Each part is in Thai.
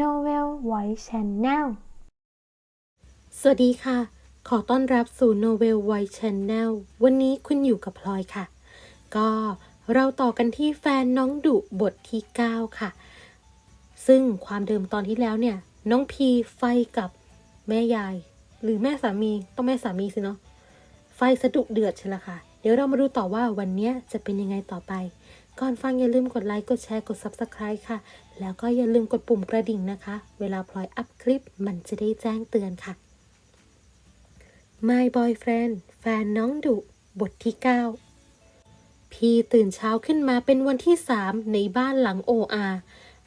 Novel Voice Channel สวัสดีค่ะ ขอต้อนรับสู่ Novel White Channel วันนี้คุณอยู่กับพลอยค่ะ ก็เราต่อกันที่แฟนน้องดุบทที่ 9 ค่ะ ซึ่งความเดิมตอนที่แล้วเนี่ย น้องพีไฟกับแม่ยาย หรือแม่สามีต้องแม่สามีสิเนาะไฟสะดุเดือดใช่ละค่ะ เดี๋ยวเรามาดูต่อว่าวันนี้จะเป็นยังไงต่อไป ก่อนฟังอย่าลืมกดไลค์ กดแชร์ กด Subscribe ค่ะ แล้วก็อย่าลืมกดปุ่มกระดิ่งนะคะ เวลาพลอยอัพคลิปมันจะได้แจ้งเตือนค่ะ My Boyfriend แฟนน้องดุ บทที่ 9 พี่ตื่นเช้าขึ้นมาเป็นวันที่สามในบ้านหลังโออา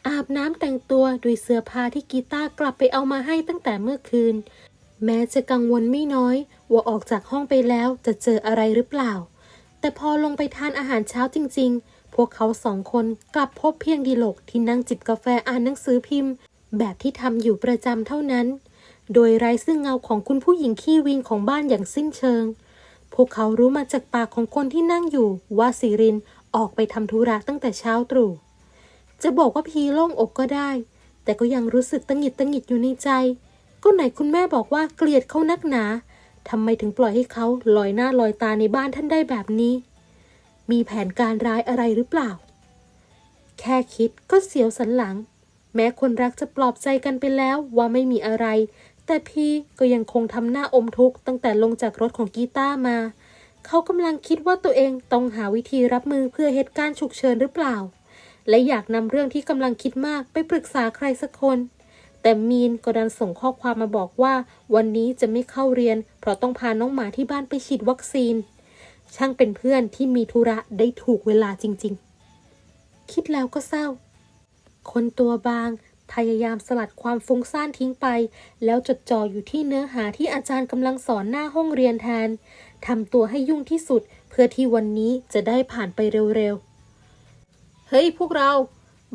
อาบน้ำแต่งตัวด้วยเสื้อผ้าที่กีตาร์กลับไปเอามาให้ตั้งแต่เมื่อคืน แม้จะกังวลไม่น้อย ว่าออกจากห้องไปแล้วจะเจออะไรหรือเปล่า แต่พอลงไปทานอาหารเช้าจริง ๆ พวกเขาสองคนกลับพบเพียงดีโลกที่นั่งจิบกาแฟอ่านหนังสือพิมพ์ แบบที่ทำอยู่ประจำเท่านั้น โดยไร้ซึ่งเงาของคุณผู้หญิงขี้วินของบ้านอย่างสิ้นเชิง พวกเขารู้มาจากปากของคนที่นั่งอยู่ว่าสิรินออกไปทำธุระตั้งแต่เช้าตรู่ จะบอกว่าพีโล่งอกก็ได้ แต่ก็ยังรู้สึกตังหิดตังหิดอยู่ในใจ ก็ไหนคุณแม่บอกว่าเกลียดเขานักหนาทำไมถึงปล่อยให้เขาลอยหน้าลอยตาในบ้านท่านได้แบบนี้ มีแผนการร้ายอะไรหรือเปล่า แค่คิดก็เสียวสันหลัง แม้คนรักจะปลอบใจกันไปแล้วว่าไม่มีอะไร แต่พี่ก็ยังคงทำหน้าอมทุกข์ตั้งแต่ลงจากรถของกีต้ามา เขากำลังคิดว่าตัวเองต้องหาวิธีรับมือเพื่อเหตุการณ์ฉุกเฉินหรือเปล่า และอยากนำเรื่องที่กำลังคิดมากไปปรึกษาใครสักคนแต่มีนก็ดันส่งข้อความมาบอกว่า วันนี้จะไม่เข้าเรียน เพราะต้องพาน้องหมาที่บ้านไปฉีดวัคซีน ช่างเป็นเพื่อนที่มีธุระได้ถูกเวลาจริงๆ คิดแล้วก็เศร้า คนตัวบางพยายามสลัดความฟุ้งซ่านทิ้งไป แล้วจดจ่ออยู่ที่เนื้อหาที่อาจารย์กำลังสอนหน้าห้องเรียนแทนทำตัวให้ยุ่งที่สุดเพื่อที่วันนี้จะได้ผ่านไปเร็วๆ เฮ้ย พวกเรา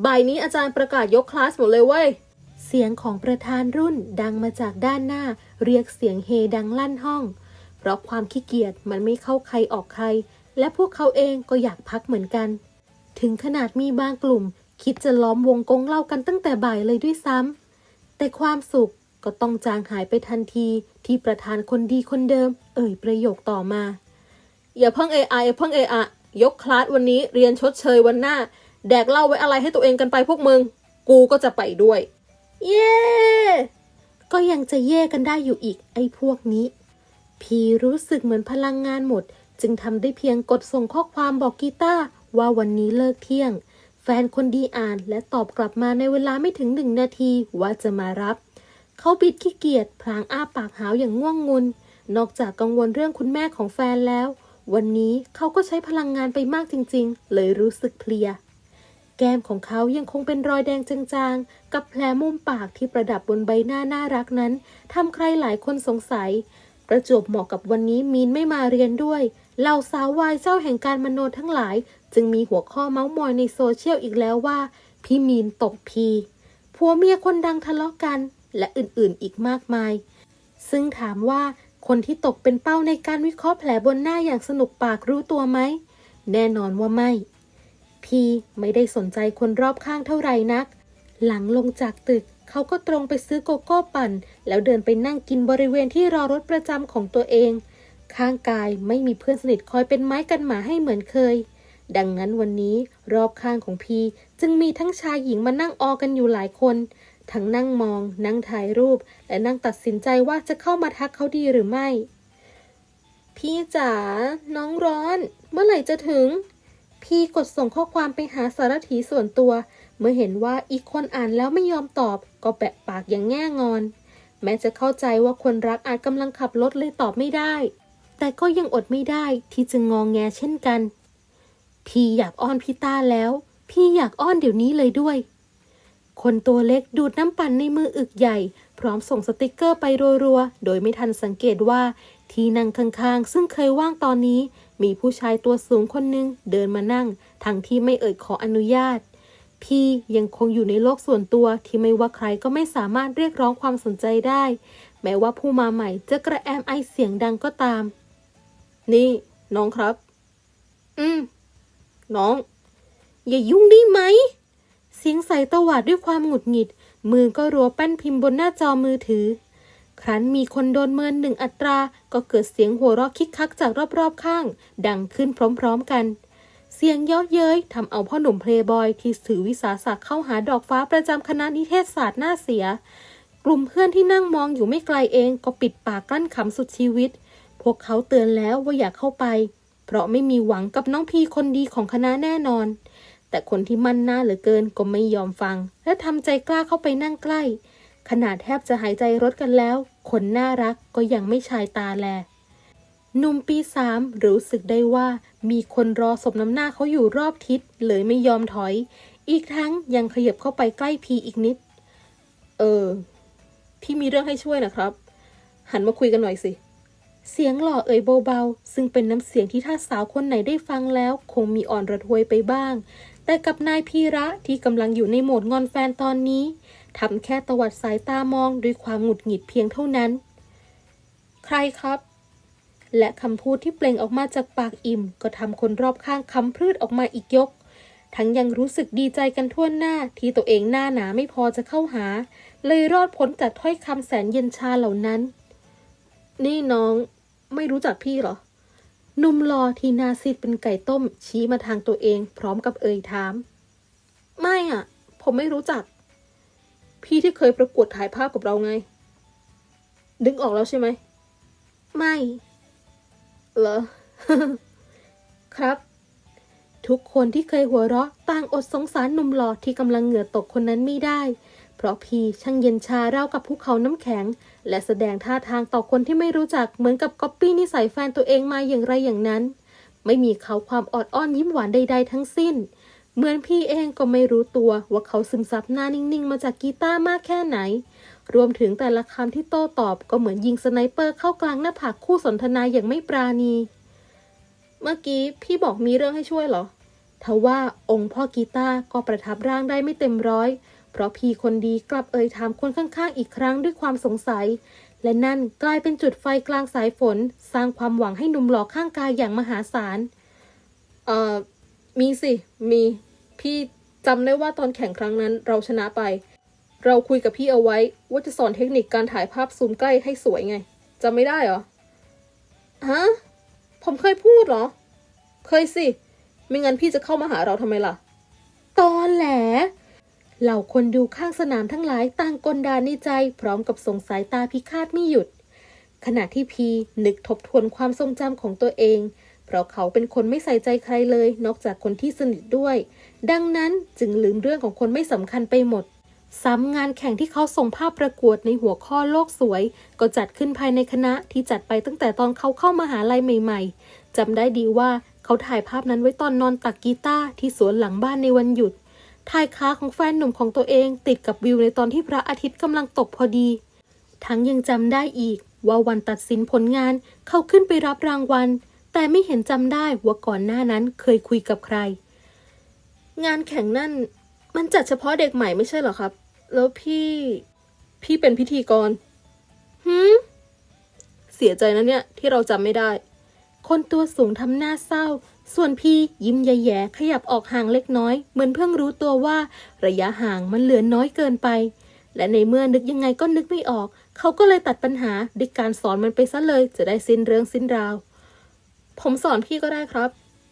บ่ายนี้อาจารย์ประกาศยกคลาสหมดเลยเว้ย เสียงของประธานรุ่นดังมาจากด้านหน้า เรียกเสียงเฮดังลั่นห้อง เพราะความขี้เกียจมันไม่เข้าใครออกใคร และพวกเขาเองก็อยากพักเหมือนกัน ถึงขนาดมีบางกลุ่ม คิดจะล้อมวงกงเล่ากันตั้งแต่บ่ายเลยด้วยซ้ำแต่ความสุขก็ต้องจางหายไปทันทีที่ประธานคนดีคนเดิม เอ่ยประโยคต่อมา อย่าเพิ่งเอไออเพิ่งเออะยกคลาสวันนี้เรียนชดเชยวันหน้า แดกเล่าไว้อะไรให้ตัวเองกันไปพวกมึง กูก็จะไปด้วย เย้ ก็ยังจะเย่กันได้อยู่อีกไอ้พวกนี้ พีรู้สึกเหมือนพลังงานหมด จึงทำได้เพียงกดส่งข้อความบอกกีตาร์ว่าวันนี้เลิกเที่ยง แฟนคนดีอ่านและตอบกลับมาในเวลาไม่ถึงหนึ่งนาทีว่าจะมารับ เขาบิดขี้เกียจพลางอ้าปากหาวอย่างง่วงงุน นอกจากกังวลเรื่องคุณแม่ของแฟนแล้ว วันนี้เขาก็ใช้พลังงานไปมากจริงๆ เลยรู้สึกเพลียแก้มของเขายังคงเป็นรอยแดงจางๆ กับแผลมุมปากที่ประดับบนใบหน้าน่ารักนั้นทำใครหลายคนสงสัย ประจวบเหมาะกับวันนี้มีนไม่มาเรียนด้วย เหล่าสาววายเจ้าแห่งการมโนทั้งหลาย จึงมีหัวข้อเมาส์มอยในโซเชียลอีกแล้วว่า พี่มีนตกพีผัวเมียคนดังทะเลาะกัน และอื่นๆอีกมากมาย ซึ่งถามว่าคนที่ตกเป็นเป้าในการวิเคราะห์แผลบนหน้าอย่างสนุกปากรู้ตัวไหม แน่นอนว่าไม่ พีไม่ได้สนใจคนรอบข้างเท่าไหร่นัก หลังลงจากตึก เขาก็ตรงไปซื้อโกโก้ปั่น แล้วเดินไปนั่งกินบริเวณที่รอรถประจำของตัวเอง ข้างกายไม่มีเพื่อนสนิทคอยเป็นไม้กันหมาให้เหมือนเคย ดังนั้นวันนี้รอบข้างของพีจึงมีทั้งชายหญิงมานั่งออกันอยู่หลายคน ทั้งนั่งมอง นั่งถ่ายรูป และนั่งตัดสินใจว่าจะเข้ามาทักเขาดีหรือไม่ พี่จ๋าน้องร้อน เมื่อไหร่จะถึง พีกดส่งข้อความไปหาสารถีส่วนตัว เมื่อเห็นว่าอีกคนอ่านแล้วไม่ยอมตอบ ก็แปะปากอย่างแง่งอน แม้จะเข้าใจว่าคนรักอาจกำลังขับรถเลยตอบไม่ได้ แต่ก็ยังอดไม่ได้ที่จะงองแงเช่นกัน พี่อยากอ้อนพี่ต้าแล้ว พี่อยากอ้อนเดี๋ยวนี้เลยด้วย คนตัวเล็กดูดน้ำปั่นในมืออึกใหญ่ พร้อมส่งสติกเกอร์ไปรัวๆ โดยไม่ทันสังเกตว่าที่นั่งข้างๆ ซึ่งเคยว่างตอนนี้ มีผู้ชายตัวสูงคนหนึ่งเดินมานั่ง ทั้งที่ไม่เอ่ยขออนุญาต พี่ยังคงอยู่ในโลกส่วนตัวที่ไม่ว่าใครก็ไม่สามารถเรียกร้องความสนใจได้ แม้ว่าผู้มาใหม่จะกระแอมไอเสียงดังก็ตาม นี่ น้องครับ อืม น้อง อย่ายุ่งได้ไหม เสียงใสตวาดด้วยความหงุดหงิด มือก็รัวแป้นพิมพ์บนหน้าจอมือถือ ครั้นมีคนโดนเมินหนึ่งอัตรา ก็เกิดเสียงหัวเราะคิกคักจากรอบๆข้าง ดังขึ้นพร้อม ๆกัน เสียงเย่อเย้ยทำเอาพ่อหนุ่มเพลย์บอยที่ถือวิสาสะเข้าหาดอกฟ้าประจำคณะนิเทศศาสตร์หน้าเสีย กลุ่มเพื่อนที่นั่งมองอยู่ไม่ไกลเองก็ปิดปากกลั้นขำสุดชีวิต พวกเขาเตือนแล้วว่าอย่าเข้าไป เพราะไม่มีหวังกับน้องพีคนดีของคณะแน่นอน แต่คนที่มั่นหน้าเหลือเกินก็ไม่ยอมฟัง และทำใจกล้าเข้าไปนั่งใกล้ ขนาดแทบจะหายใจรถกันแล้ว คนน่ารักก็ยังไม่ชายตาแล หนุ่มปีสามรู้สึกได้ว่ามีคนรอสมน้ำหน้าเขาอยู่รอบทิศเลยไม่ยอมถอย อีกทั้งยังขยับเข้าไปใกล้พีอีกนิด เออ พี่มีเรื่องให้ช่วยนะครับ หันมาคุยกันหน่อยสิ เสียงหล่อเอ่ยเบาๆ ซึ่งเป็นน้ำเสียงที่ถ้าสาวคนไหนได้ฟังแล้ว คงมีอ่อนระทวยไปบ้าง แต่กับนายพีระที่กำลังอยู่ในโหมดงอนแฟนตอนนี้ทำแค่ตวัดสายตามองด้วยความหงุดหงิดเพียงเท่านั้น ใครครับ และคำพูดที่เปล่งออกมาจากปากอิ่ม ก็ทำคนรอบข้างคำพืชออกมาอีกยก ทั้งยังรู้สึกดีใจกันทั่วหน้าที่ตัวเองหน้าหนาไม่พอจะเข้าหา เลยรอดพ้นจากถ้อยคำแสนเย็นชาเหล่านั้น นี่น้องไม่รู้จักพี่เหรอหนุ่มรอที่หนาซีดเป็นไก่ต้ม ชี้มาทางตัวเองพร้อมกับเอ่ยถาม ไม่อะ ผมไม่รู้จัก พี่ที่เคยประกวดถ่ายภาพกับเราไง ดึงออกแล้วใช่ไหม ไม่ เหรอ ครับ ทุกคนที่เคยหัวเราะต่างอดสงสารหนุ่มหล่อที่กำลังเหงื่อตกคนนั้นไม่ได้ เพราะพีช่างเย็นชาเร่ากับภูเขาน้ำแข็ง และแสดงท่าทางต่อคนที่ไม่รู้จักเหมือนกับก๊อปปี้นิสัยแฟนตัวเองมาอย่างไรอย่างนั้น ไม่มีเขาความออดอ้อนยิ้มหวานใด ๆ ทั้งสิ้น เหมือนพี่เองก็ไม่รู้ตัวว่าเขาซึมซับหน้านิ่งๆ มาจากกีตาร์มากแค่ไหน รวมถึงแต่ละคำที่โต้ตอบก็เหมือนยิงสไนเปอร์เข้ากลางหน้าผากคู่สนทนาอย่างไม่ปราณี เมื่อกี้พี่บอกมีเรื่องให้ช่วยเหรอทว่าองค์พ่อกีตาก็ประทับร่างได้ไม่เต็มร้อย เพราะพี่คนดีกลับเอ่ยถามคนข้างๆ อีกครั้งด้วยความสงสัย และนั่นกลายเป็นจุดไฟกลางสายฝน สร้างความหวังให้หนุ่มหล่อข้างกายอย่างมหาศาล เอ่อ มีสิ มี พี่จำได้ว่าตอนแข่งครั้งนั้นเราชนะไป เราคุยกับพี่เอาไว้ ว่าจะสอนเทคนิคการถ่ายภาพซูมใกล้ให้สวยไงจำไม่ได้เหรอ ฮะ ผมเคยพูดเหรอ เคยสิ ไม่งั้นพี่จะเข้ามาหาเราทำไมล่ะ ตอนแหลเหล่าคนดูข้างสนามทั้งหลายต่างกลดานในใจพร้อมกับส่งสายตาพิฆาตไม่หยุด ขณะที่พีนึกทบทวนความทรงจำของตัวเอง เพราะเขาเป็นคนไม่ใส่ใจใครเลย นอกจากคนที่สนิทด้วย ดังนั้นจึงลืมเรื่องของคนไม่สำคัญไปหมด ซ้ำงานแข่งที่เขาส่งภาพประกวดในหัวข้อโลกสวย ก็จัดขึ้นภายในคณะที่จัดไปตั้งแต่ตอนเขาเข้ามาหาลัยใหม่ ๆจำได้ดีว่าเขาถ่ายภาพนั้นไว้ตอนนอนตักกีตาร์ที่สวนหลังบ้านในวันหยุดถ่ายขาของแฟนหนุ่มของตัวเองติดกับวิวในตอนที่พระอาทิตย์กำลังตกพอดี ทั้งยังจำได้อีกว่าวันตัดสินผลงานเขาขึ้นไปรับรางวัล แต่ไม่เห็นจำได้ว่าก่อนหน้านั้นเคยคุยกับใคร งานแข่งนั่น มันจัดเฉพาะเด็กใหม่ไม่ใช่เหรอครับ แล้วพี่ พี่เป็นพิธีกรหืมเสียใจนะเนี่ยที่เราจำไม่ได้ คนตัวสูงทำหน้าเศร้า ส่วนพี่ยิ้มแย่ๆขยับออกห่างเล็กน้อย เหมือนเพิ่งรู้ตัวว่า ระยะห่างมันเหลือน้อยเกินไป และในเมื่อนึกยังไงก็นึกไม่ออก เขาก็เลยตัดปัญหาด้วยการสอนมันไปซะเลย จะได้สิ้นเรื่องสิ้นราว ผมสอนพี่ก็ได้ครับ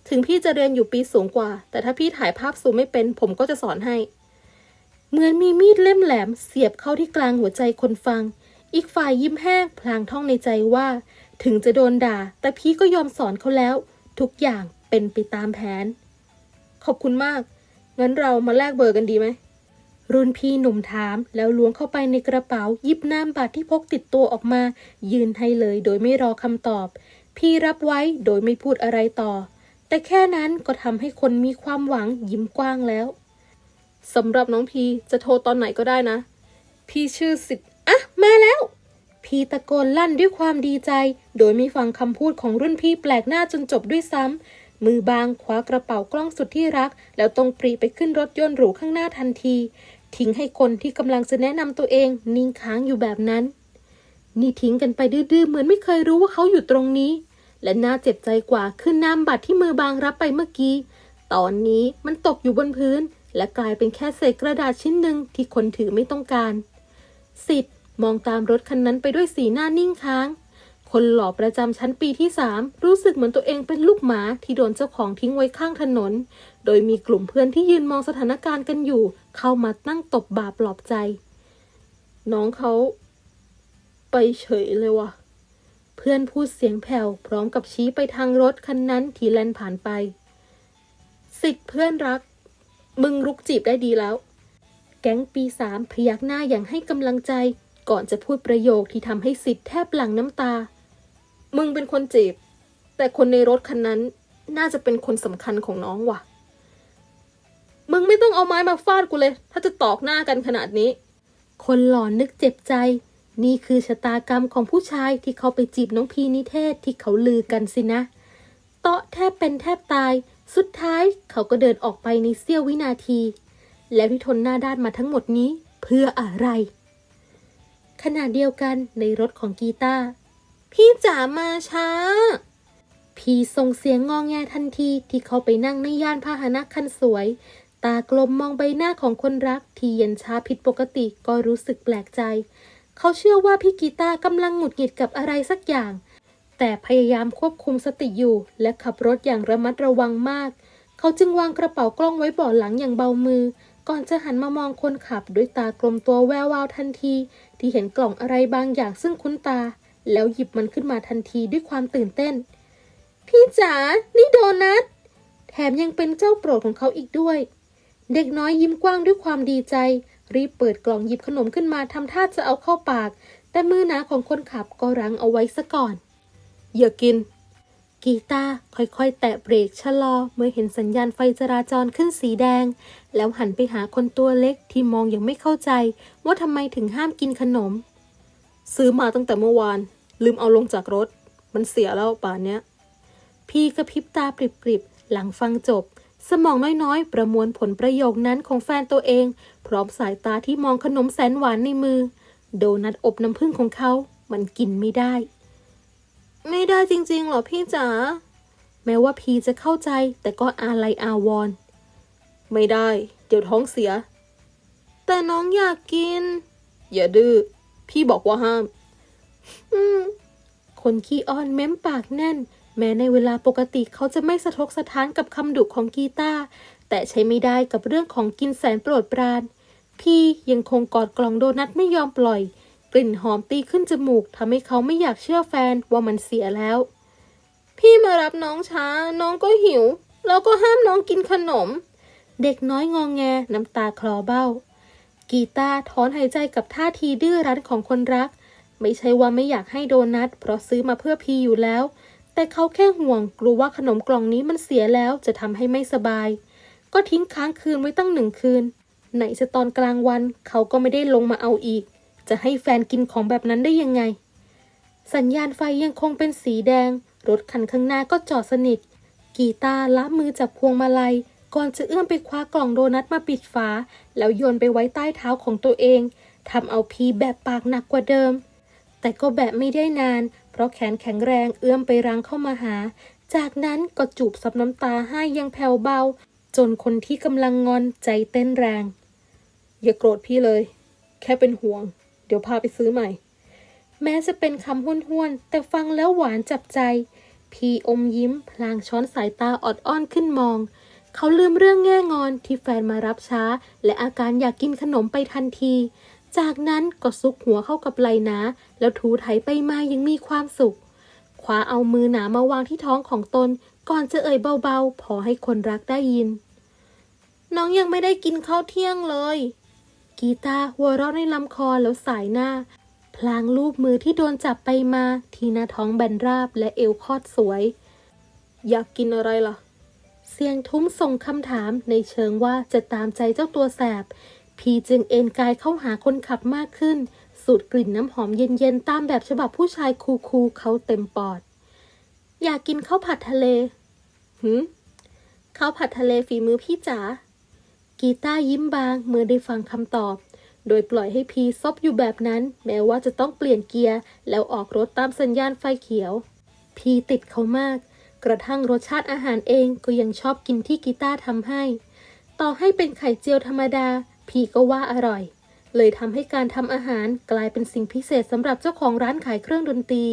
ถึงพี่จะเรียนอยู่ปีสูงกว่า แต่ถ้าพี่ถ่ายภาพซูมไม่เป็น ผมก็จะสอนให้ เหมือนมีมีดเล่มแหลม เสียบเข้าที่กลางหัวใจคนฟัง อีกฝ่ายยิ้มแห้งพลางท่องในใจว่า ถึงจะโดนด่า แต่พี่ก็ยอมสอนเขาแล้ว ทุกอย่างเป็นไปตามแผน ขอบคุณมาก งั้นเรามาแลกเบอร์กันดีไหมรุ่นพี่หนุ่มถามแล้วล้วงเข้าไปในกระเป๋ายิบน้ำบัตรที่พกติดตัวออกมา ยืนให้เลยโดยไม่รอคำตอบ พี่รับไว้โดยไม่พูดอะไรต่อ แต่แค่นั้นก็ทำให้คนมีความหวังยิ้มกว้างแล้วสำหรับน้องพีจะโทรตอนไหนก็ได้นะ พี่ชื่อสิทธิ์อะมาแล้ว พีตะโกนลั่นด้วยความดีใจ โดยไม่ฟังคำพูดของรุ่นพี่แปลกหน้าจนจบด้วยซ้ำมือบางคว้ากระเป๋ากล้องสุดที่รัก แล้วตรงปรีไปขึ้นรถยนต์หรูข้างหน้าทันที ทิ้งให้คนที่กำลังจะแนะนำตัวเองนิ่งค้างอยู่แบบนั้น นี่ทิ้งกันไปดื้อๆเหมือนไม่เคยรู้ว่าเขาอยู่ตรงนี้ และน่าเจ็บใจกว่าคือน้ำบัตรที่มือบางรับไปเมื่อกี้ ตอนนี้มันตกอยู่บนพื้น และกลายเป็นแค่เศษกระดาษชิ้นหนึ่งที่คนถือไม่ต้องการสิทธิ์มองตามรถคันนั้นไปด้วยสีหน้านิ่งค้าง คนหล่อประจำชั้นปีที่สามรู้สึกเหมือนตัวเองเป็นลูกหมาที่โดนเจ้าของทิ้งไว้ข้างถนน โดยมีกลุ่มเพื่อนที่ยืนมองสถานการณ์กันอยู่ เข้ามาตั้งตบบาปปลอบใจ น้องเขา ไปเฉยเลยว่ะ เพื่อนพูดเสียงแผ่วพร้อมกับชี้ไปทางรถคันนั้นที่แล่นผ่านไป สิทธิ์เพื่อนรัก มึงรุกจีบได้ดีแล้ว แก๊งปีสามพยักหน้าอย่างให้กำลังใจ ก่อนจะพูดประโยคที่ทำให้สิทธิ์แทบหลั่งน้ำตา มึงเป็นคนจีบ แต่คนในรถคันนั้นน่าจะเป็นคนสำคัญของน้องว่ะ มึงไม่ต้องเอาไม้มาฟาดกูเลย ถ้าจะตอกหน้ากันขนาดนี้ คนหลอนนึกเจ็บใจ นี่คือชะตากรรมของผู้ชายที่เขาไปจีบน้องพีนิเทศที่เขาลือกันสินะ เตาะแทบเป็นแทบตาย สุดท้ายเขาก็เดินออกไปในเสี้ยววินาที แล้วที่ทนหน้าด้านมาทั้งหมดนี้เพื่ออะไร ขณะเดียวกันในรถของกีตาพี่จ๋ามาช้า พี่ส่งเสียงงองแงทันทีที่เขาไปนั่งในยานพาหนะคันสวย ตากลมมองใบหน้าของคนรักที่เย็นชาผิดปกติก็รู้สึกแปลกใจ เขาเชื่อว่าพี่กีตากำลังหงุดหงิดกับอะไรสักอย่าง แต่พยายามควบคุมสติอยู่ และขับรถอย่างระมัดระวังมาก เขาจึงวางกระเป๋ากล้องไว้เบาะหลังอย่างเบามือ ก่อนจะหันมามองคนขับด้วยตากลมตัวแวววาวทันที ที่เห็นกล่องอะไรบางอย่างซึ่งคุ้นตา แล้วหยิบมันขึ้นมาทันทีด้วยความตื่นเต้น พี่จ๋านี่โดนัทแถมยังเป็นเจ้าโปรดของเขาอีกด้วย เด็กน้อยยิ้มกว้างด้วยความดีใจ รีบเปิดกล่องหยิบขนมขึ้นมาทำท่าจะเอาเข้าปาก แต่มือหนาของคนขับก็รั้งเอาไว้ซะก่อน อย่ากิน กีตาค่อยๆ แตะเบรกชะลอเมื่อเห็นสัญญาณไฟจราจรขึ้นสีแดง แล้วหันไปหาคนตัวเล็กที่มองอย่างไม่เข้าใจ ว่าทำไมถึงห้ามกินขนม ซื้อมาตั้งแต่เมื่อวาน ลืมเอาลงจากรถ มันเสียแล้วป่านเนี้ย พี่กระพริบตาปริบๆหลังฟังจบ สมองน้อยๆ ประมวลผลประโยคนั้นของแฟนตัวเอง พร้อมสายตาที่มองขนมแสนหวานในมือ โดนัทอบน้ำผึ้งของเขา มันกินไม่ได้ ไม่ได้จริงๆหรอพี่จ๋า แม้ว่าพีจะเข้าใจแต่ก็อาลัยอาวรณ์ไม่ได้ เดี๋ยวท้องเสีย แต่น้องอยากกิน อย่าดื้อ พี่บอกว่าห้าม อืม คนขี้อ้อนเม้มปากแน่น แม้ในเวลาปกติเขาจะไม่สะทกสะท้านกับคำดุของกีตาร์แต่ใช้ไม่ได้กับเรื่องของกินแสนโปรดปราน พี่ยังคงกอดกล่องโดนัทไม่ยอมปล่อย กลิ่นหอมตีขึ้นจมูกทำให้เขาไม่อยากเชื่อแฟนว่ามันเสียแล้ว พี่มารับน้องช้า น้องก็หิวแล้วก็ห้ามน้องกินขนม เด็กน้อยงองแงน้ำตาคลอเบ้า กีตาถอนหายใจกับท่าทีดื้อรั้นของคนรัก ไม่ใช่ว่าไม่อยากให้โดนัทเพราะซื้อมาเพื่อพีอยู่แล้ว แต่เขาแค่ห่วงกลัวว่าขนมกล่องนี้มันเสียแล้วจะทำให้ไม่สบาย ก็ทิ้งค้างคืนไว้ตั้งหนึ่งคืน ไหนจะตอนกลางวันเขาก็ไม่ได้ลงมาเอาอีก จะให้แฟนกินของแบบนั้นได้ยังไง สัญญาณไฟยังคงเป็นสีแดง รถคันข้างหน้าก็จอดสนิท กีตาร์ละมือจับพวงมาลัย ก่อนจะเอื้อมไปคว้ากล่องโดนัทมาปิดฝา แล้วโยนไปไว้ใต้เท้าของตัวเองทำเอาพีแบบปากหนักกว่าเดิม แต่ก็แบบไม่ได้นาน เพราะแขนแข็งแรงเอื้อมไปรั้งเข้ามาหา จากนั้นก็จูบซับน้ำตาให้ยังแผ่วเบา จนคนที่กำลังงอนใจเต้นแรง อย่าโกรธพี่เลย แค่เป็นห่วง เดี๋ยวพาไปซื้อใหม่ แม้จะเป็นคำห้วนๆ แต่ฟังแล้วหวานจับใจ พี่อมยิ้ม พลางช้อนสายตาออดอ้อนขึ้นมอง เขาลืมเรื่องแง่งอนที่แฟนมารับช้า และอาการอยากกินขนมไปทันที จากนั้นก็ซุกหัวเข้ากับไหลนา แล้วถูไถไปมายังมีความสุขคว้าเอามือหนามาวางที่ท้องของตน ก่อนจะเอ่ยเบาๆ พอให้คนรักได้ยิน น้องยังไม่ได้กินข้าวเที่ยงเลย กีตาร์หัวเราะในลำคอแล้วสายหน้า พลางลูบมือที่โดนจับไปมา ที่หน้าท้องแบนราบและเอวคอดสวย อยากกินอะไรล่ะ เสียงทุ้มส่งคำถามในเชิงว่าจะตามใจเจ้าตัวแสบ พีจึงเอนกายเข้าหาคนขับมากขึ้น สูดกลิ่นน้ำหอมเย็นๆ ตามแบบฉบับผู้ชายคูลๆเขาเต็มปอด อยากกินข้าวผัดทะเลหืมข้าวผัดทะเลฝีมือพี่จ๋า กีต้ายิ้มบางเมื่อได้ฟังคำตอบ โดยปล่อยให้พีซบอยู่แบบนั้น แม้ว่าจะต้องเปลี่ยนเกียร์ แล้วออกรถตามสัญญาณไฟเขียว พีติดเขามาก กระทั่งรสชาติอาหารเองก็ยังชอบกินที่กีต้าทำให้ ต่อให้เป็นไข่เจียวธรรมดา พีก็ว่าอร่อย เลยทำให้การทำอาหารกลายเป็นสิ่งพิเศษสำหรับเจ้าของร้านขายเครื่องดนตรี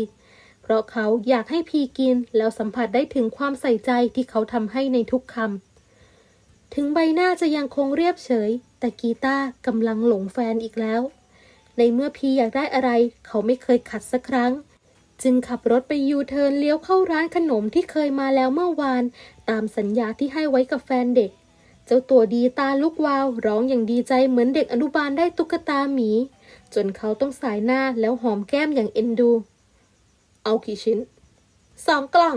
เพราะเขาอยากให้พีกินแล้วสัมผัสได้ถึงความใส่ใจที่เขาทำให้ในทุกคำ ถึงใบหน้าจะยังคงเรียบเฉย แต่กีตาร์กำลังหลงแฟนอีกแล้ว ในเมื่อพีอยากได้อะไร เขาไม่เคยขัดสักครั้ง จึงขับรถไปยูเทิร์นเลี้ยวเข้าร้านขนมที่เคยมาแล้วเมื่อวาน ตามสัญญาที่ให้ไว้กับแฟนเด็ก เจ้าตัวดีตาลุกวาว ร้องอย่างดีใจเหมือนเด็กอนุบาลได้ตุ๊กตาหมี จนเขาต้องสายหน้าแล้วหอมแก้มอย่างเอ็นดู เอากี่ชิ้นสองกล่อง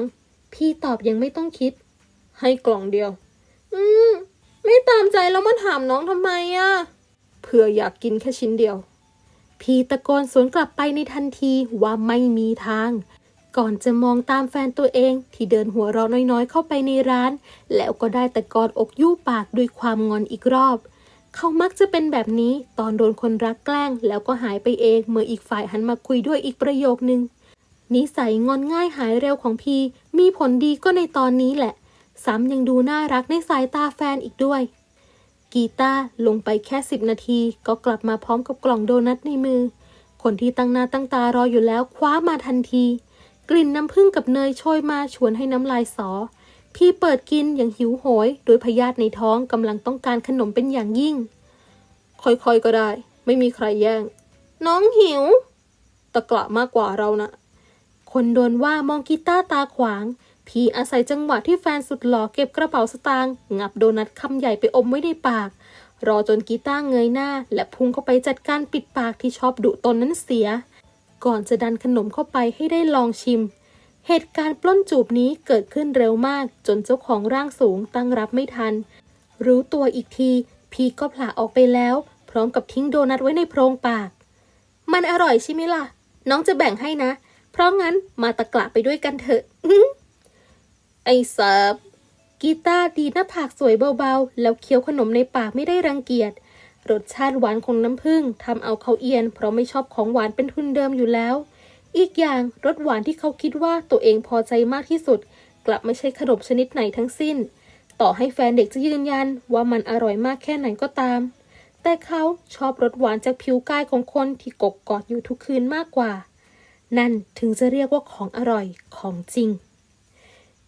พี่ตอบยังไม่ต้องคิด ให้กล่องเดียว อืม ไม่ตามใจแล้วมาถามน้องทำไมอะเพื่ออยากกินแค่ชิ้นเดียว พีตะโกนสวนกลับไปในทันทีว่าไม่มีทาง ก่อนจะมองตามแฟนตัวเองที่เดินหัวเราะน้อยๆ เข้าไปในร้าน แล้วก็ได้แต่กอดอกยู่ปากด้วยความงอนอีกรอบ เขามักจะเป็นแบบนี้ตอนโดนคนรักแกล้ง แล้วก็หายไปเองเมื่ออีกฝ่ายหันมาคุยด้วยอีกประโยคนึงนิสัยงอนง่ายหายเร็วของพีมีผลดีก็ในตอนนี้แหละ ซ้ำยังดูน่ารักในสายตาแฟนอีกด้วย กีตาลงไปแค่สิบนาทีก็กลับมาพร้อมกับกล่องโดนัทในมือ คนที่ตั้งหน้าตั้งตารออยู่แล้วคว้ามาทันที กลิ่นน้ำผึ้งกับเนยโชยมาชวนให้น้ำลายสอ พี่เปิดกินอย่างหิวโหย โดยพยาธิในท้องกำลังต้องการขนมเป็นอย่างยิ่ง ค่อยๆก็ได้ ไม่มีใครแย่ง น้องหิว ตะกละมากกว่าเรานะคนโดนว่ามองกีตาร์ตาขวาง พี่อาศัยจังหวะที่แฟนสุดหล่อเก็บกระเป๋าสตางค์งับโดนัทคำใหญ่ไปอมไว้ในปาก รอจนกีต้าร์เงยหน้า และพุ่งเข้าไปจัดการปิดปากที่ชอบดุตนนั้นเสีย ก่อนจะดันขนมเข้าไปให้ได้ลองชิม เหตุการณ์ปล้นจูบนี้เกิดขึ้นเร็วมาก จนเจ้าของร่างสูงตั้งรับไม่ทัน รู้ตัวอีกที พีก็ผละออกไปแล้ว พร้อมกับทิ้งโดนัทไว้ในโพรงปาก มันอร่อยใช่ไหมล่ะ น้องจะแบ่งให้นะ เพราะงั้นมาตะกละไปด้วยกันเถอะ ไอ้เซิร์ฟกีตาร์ดีหน้าผากสวยเบาๆ แล้วเคี้ยวขนมในปากไม่ได้รังเกียจ รสชาติหวานของน้ำผึ้งทำเอาเขาเอียน เพราะไม่ชอบของหวานเป็นทุนเดิมอยู่แล้ว อีกอย่างรสหวานที่เขาคิดว่าตัวเองพอใจมากที่สุด กลับไม่ใช่ขนมชนิดไหนทั้งสิ้น ต่อให้แฟนเด็กจะยืนยันว่ามันอร่อยมากแค่ไหนก็ตาม แต่เขาชอบรสหวานจากผิวกายของคนที่กกกอดอยู่ทุกคืนมากกว่า นั่นถึงจะเรียกว่าของอร่อยของจริง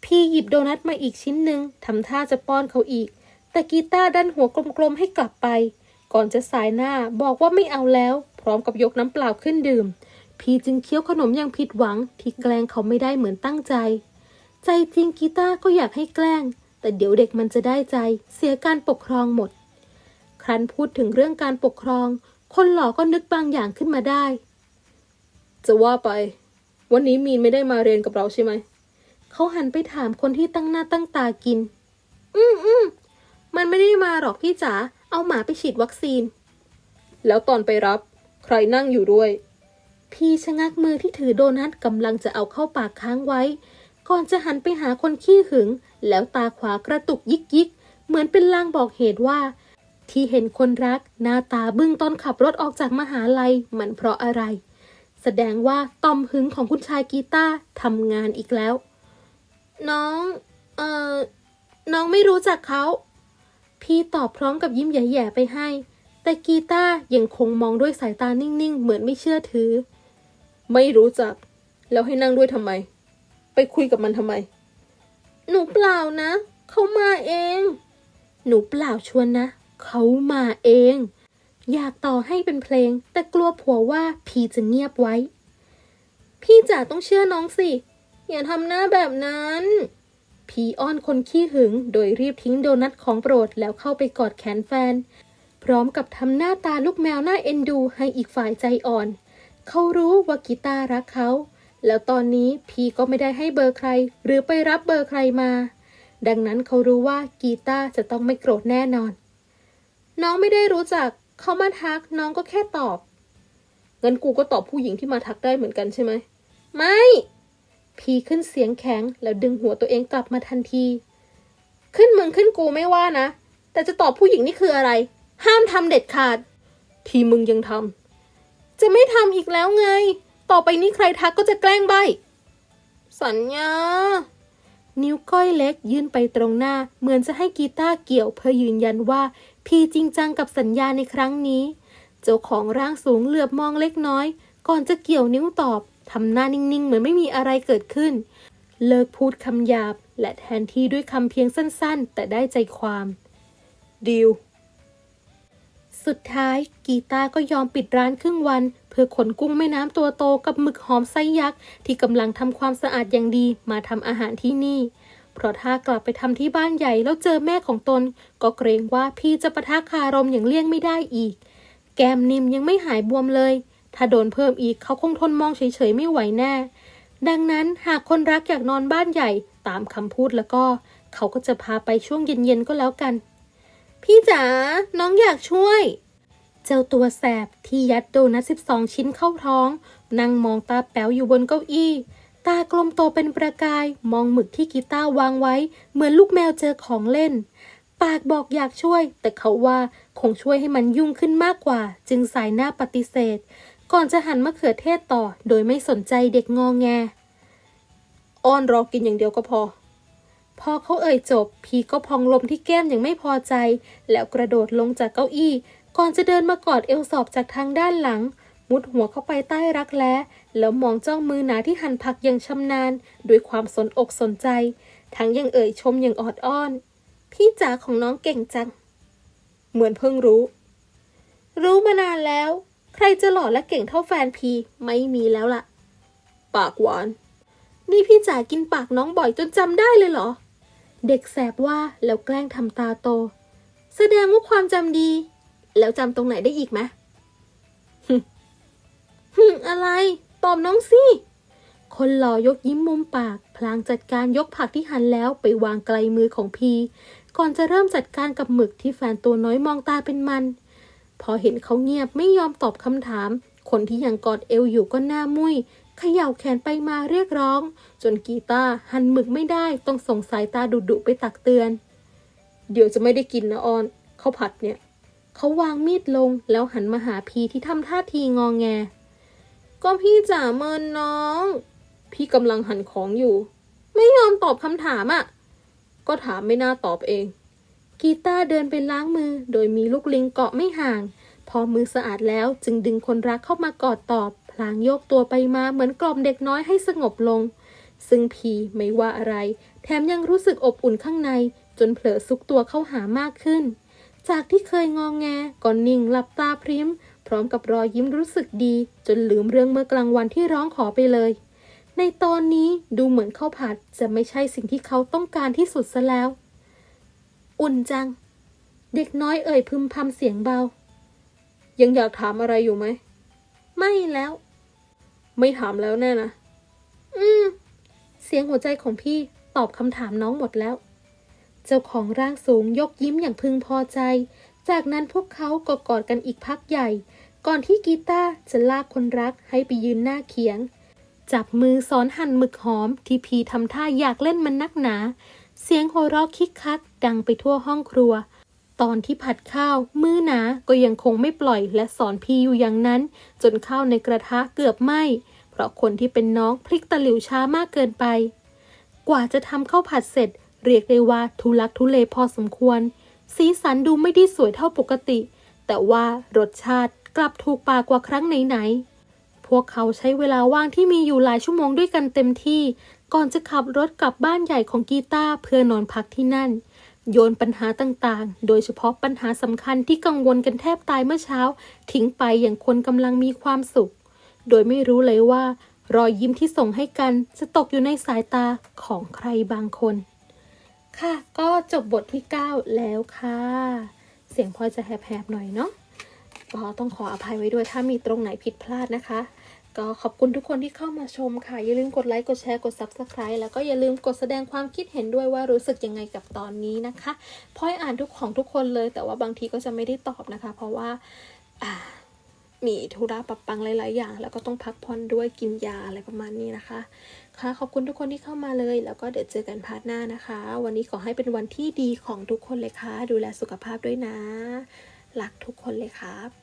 พี่หยิบโดนัทมาอีกชิ้นหนึ่งทำท่าจะป้อนเขาอีก แต่กีตาร์ดันหัวกลมๆให้กลับไป ก่อนจะสายหน้าบอกว่าไม่เอาแล้ว พร้อมกับยกน้ำเปล่าขึ้นดื่ม พี่จึงเคี้ยวขนมอย่างผิดหวัง ที่แกล้งเขาไม่ได้เหมือนตั้งใจ ใจจริงกีตาร์ก็อยากให้แกล้ง แต่เดี๋ยวเด็กมันจะได้ใจ เสียการปกครองหมด ครั้นพูดถึงเรื่องการปกครอง คนหล่อก็นึกบางอย่างขึ้นมาได้ จะว่าไป วันนี้มีนไม่ได้มาเรียนกับเราใช่ไหม เขาหันไปถามคนที่ตั้งหน้าตั้งตากิน อืมอืมมันไม่ได้มาหรอกพี่จ๋า เอาหมาไปฉีดวัคซีน แล้วตอนไปรับ ใครนั่งอยู่ด้วย พี่ชะงักมือที่ถือโดนัทกำลังจะเอาเข้าปากค้างไว้ ก่อนจะหันไปหาคนขี้หึง แล้วตาขวากระตุกยิกยิก เหมือนเป็นลางบอกเหตุว่า ที่เห็นคนรัก หน้าตาบึ้งตอนขับรถออกจากมหาลัย มันเพราะอะไร แสดงว่าตอมหึงของคุณชายกีตาร์ทำงานอีกแล้ว น้อง เอ่อ น้องไม่รู้จักเขา พี่ตอบพร้อมกับยิ้มแย่ๆไปให้ แต่กีตาร์ยังคงมองด้วยสายตานิ่งๆ เหมือนไม่เชื่อถือ ไม่รู้จัก แล้วให้นั่งด้วยทำไม ไปคุยกับมันทำไม หนูเปล่านะ เขามาเอง หนูเปล่าชวนนะ เขามาเอง อยากต่อให้เป็นเพลง แต่กลัวผัวว่าพี่จะเงียบไว้ พี่จ๋าต้องเชื่อน้องสิ อย่าทำหน้าแบบนั้นพีอ้อนคนขี้หึง โดยรีบทิ้งโดนัทของโปรดแล้วเข้าไปกอดแขนแฟน พร้อมกับทำหน้าตาลูกแมวหน้าเอ็นดูให้อีกฝ่ายใจอ่อน เขารู้ว่ากีตาร์รักเขา แล้วตอนนี้พีก็ไม่ได้ให้เบอร์ใคร หรือไปรับเบอร์ใครมา ดังนั้นเขารู้ว่ากีตาร์จะต้องไม่โกรธแน่นอน น้องไม่ได้รู้จักเขามาทักน้องก็แค่ตอบงั้นกูก็ตอบผู้หญิงที่มาทักได้เหมือนกันใช่ไหม ไม่ พีขึ้นเสียงแข็ง แล้วดึงหัวตัวเองกลับมาทันที ขึ้นมึงขึ้นกูไม่ว่านะ แต่จะตอบผู้หญิงนี่คืออะไร ห้ามทำเด็ดขาด ทีมึงยังทำจะไม่ทำอีกแล้วไง ต่อไปนี้ใครทักก็จะแกล้งใบ สัญญา นิ้วก้อยเล็กยื่นไปตรงหน้า เหมือนจะให้กีตาร์เกี่ยวเพื่อยืนยันว่า พีจริงจังกับสัญญาในครั้งนี้ เจ้าของร่างสูงเหลือบมองเล็กน้อย ก่อนจะเกี่ยวนิ้วตอบ ทำหน้านิ่งๆ เหมือนไม่มีอะไรเกิดขึ้น เลิกพูดคำหยาบ และแทนที่ด้วยคำเพียงสั้นๆ แต่ได้ใจความดิวสุดท้าย กีตาก็ยอมปิดร้านครึ่งวัน เพื่อขนกุ้งแม่น้ำตัวโตกับหมึกหอมไส้ยักษ์ที่กำลังทำความสะอาดอย่างดีมาทำอาหารที่นี่ เพราะถ้ากลับไปทำที่บ้านใหญ่แล้วเจอแม่ของตน ก็เกรงว่าพี่จะปะทะคารมอย่างเลี่ยงไม่ได้อีก แก้มนิ่มยังไม่หายบวมเลย ถ้าโดนเพิ่มอีกเขาคงทนมองเฉยๆไม่ไหวแน่ ดังนั้นหากคนรักอยากนอนบ้านใหญ่ตามคำพูดแล้วก็ เขาก็จะพาไปช่วงเย็นๆก็แล้วกัน พี่จ๋าน้องอยากช่วย เจ้าตัวแสบที่ยัดโดนัท12 ชิ้นเข้าท้อง นั่งมองตาแป๋วอยู่บนเก้าอี้ ตากลมโตเป็นประกายมองหมึกที่กีตาร์วางไว้ เหมือนลูกแมวเจอของเล่น ปากบอกอยากช่วย แต่เขาว่าคงช่วยให้มันยุ่งขึ้นมากกว่า จึงสายหน้าปฏิเสธ ก่อนจะหันมะเขือเทศต่อ โดยไม่สนใจเด็กงอแง อ้อนรอกินอย่างเดียวก็พอ พอเขาเอ่ยจบ พีก็พองลมที่แก้มอย่างไม่พอใจ แล้วกระโดดลงจากเก้าอี้ ก่อนจะเดินมากอดเอวสอบจากทางด้านหลัง มุดหัวเข้าไปใต้รักแร้แล้วมองจ้องมือหนาที่หั่นผักอย่างชำนาญด้วยความสนอกสนใจ ทั้งยังเอ่ยชมอย่างออดอ้อน พี่จ๋าของน้องเก่งจัง เหมือนเพิ่งรู้ รู้มานานแล้ว ใครจะหล่อและเก่งเท่าแฟนพีไม่มีแล้วล่ะ ปากหวาน นี่พี่จ๋ากินปากน้องบ่อยจนจำได้เลยเหรอ เด็กแสบว่าแล้วแกล้งทำตาโต แสดงว่าความจำดี แล้วจำตรงไหนได้อีกไหมหึหึอะไร ตอบน้องสิ คนหล่อยกยิ้มมุมปาก พลางจัดการยกผักที่หั่นแล้วไปวางไกลมือของพี ก่อนจะเริ่มจัดการกับหมึกที่แฟนตัวน้อยมองตาเป็นมัน พอเห็นเขาเงียบไม่ยอมตอบคำถาม คนที่ยังกอดเอวอยู่ก็หน้ามุย้ยเขย่าแขนไปมาเรียกร้อง จนกีตาหันหมึกไม่ได้ต้องส่งสายตาดุดุไปตักเตือน เดี๋ยวจะไม่ได้กินนะออนข้าผัดเนี่ย เขาวางมีดลงแล้วหันมาหาพีที่ทำท่าทีงองแง ก็พี่จ๋าเมินน้อง พี่กำลังหันของอยู่ ไม่ยอมตอบคำถามอะ่ะ ก็ถามไม่น่าตอบเอง กีตาร์เดินไปล้างมือ โดยมีลูกลิงเกาะไม่ห่าง พอมือสะอาดแล้วจึงดึงคนรักเข้ามากอดตอบ พลางโยกตัวไปมาเหมือนกล่อมเด็กน้อยให้สงบลง ซึ่งพีไม่ว่าอะไร แถมยังรู้สึกอบอุ่นข้างใน จนเผลอซุกตัวเข้าหามากขึ้น จากที่เคยงองแงก็นิ่งหลับตาพริ้ม พร้อมกับรอยยิ้มรู้สึกดี จนลืมเรื่องเมื่อกลางวันที่ร้องขอไปเลยในตอนนี้ดูเหมือนข้าวผัดจะไม่ใช่สิ่งที่เขาต้องการที่สุดซะแล้ว อุ่นจัง เด็กน้อยเอ่ยพึมพำเสียงเบา ยังอยากถามอะไรอยู่ไหม ไม่แล้ว ไม่ถามแล้วแน่นะ อืม เสียงหัวใจของพี่ตอบคำถามน้องหมดแล้ว เจ้าของร่างสูงยกยิ้มอย่างพึงพอใจ จากนั้นพวกเขาก็กอดกันอีกพักใหญ่ ก่อนที่กีตาร์จะลากคนรักให้ไปยืนหน้าเขียงจับมือสอนหั่นหมึกหอมที่พีทำท่าอยากเล่นมันนักหนา เสียงโห่เราะคิกคักดังไปทั่วห้องครัว ตอนที่ผัดข้าวมือหนาก็ยังคงไม่ปล่อยและสอนพีอยู่อย่างนั้น จนข้าวในกระทะเกือบไหม้เพราะคนที่เป็นน้องพลิกตะหลิวช้ามากเกินไป กว่าจะทำข้าวผัดเสร็จ เรียกได้ว่าทุลักทุเลพอสมควร สีสันดูไม่ได้สวยเท่าปกติ แต่ว่ารสชาติกลับถูกปากกว่าครั้งไหนๆพวกเขาใช้เวลาว่างที่มีอยู่หลายชั่วโมงด้วยกันเต็มที่ ก่อนจะขับรถกลับบ้านใหญ่ของกีตาเพื่อนอนพักที่นั่น โยนปัญหาต่างๆ โดยเฉพาะปัญหาสำคัญที่กังวลกันแทบตายเมื่อเช้า ทิ้งไปอย่างคนกำลังมีความสุข โดยไม่รู้เลยว่า รอยยิ้มที่ส่งให้กันจะตกอยู่ในสายตาของใครบางคน ค่ะ ก็จบบทที่ 9 แล้วค่ะ เสียงพลอยจะแหบๆหน่อยเนาะก็ต้องขออภัยไว้ด้วยถ้ามีตรงไหนผิดพลาดนะคะ ก็ขอบคุณทุกคนที่เข้ามาชมค่ะ อย่าลืมกดไลค์ กดแชร์ กด Subscribe แล้วก็อย่าลืมกดแสดงความคิดเห็นด้วยว่ารู้สึกยังไงกับตอนนี้นะคะพอยอ่านทุกของทุกคนเลย แต่ว่าบางทีก็จะไม่ได้ตอบนะคะ เพราะว่าอ่ามีธุระปรับปังหลายๆอย่าง แล้วก็ต้องพักผ่อนด้วยกินยาอะไรประมาณนี้นะคะ ค่ะขอบคุณทุกคนที่เข้ามาเลย แล้วก็เดี๋ยวเจอกันพาร์ทหน้านะคะ วันนี้ขอให้เป็นวันที่ดีของทุกคนเลยค่ะ ดูแลสุขภาพด้วยนะรักทุกคนเลยครับ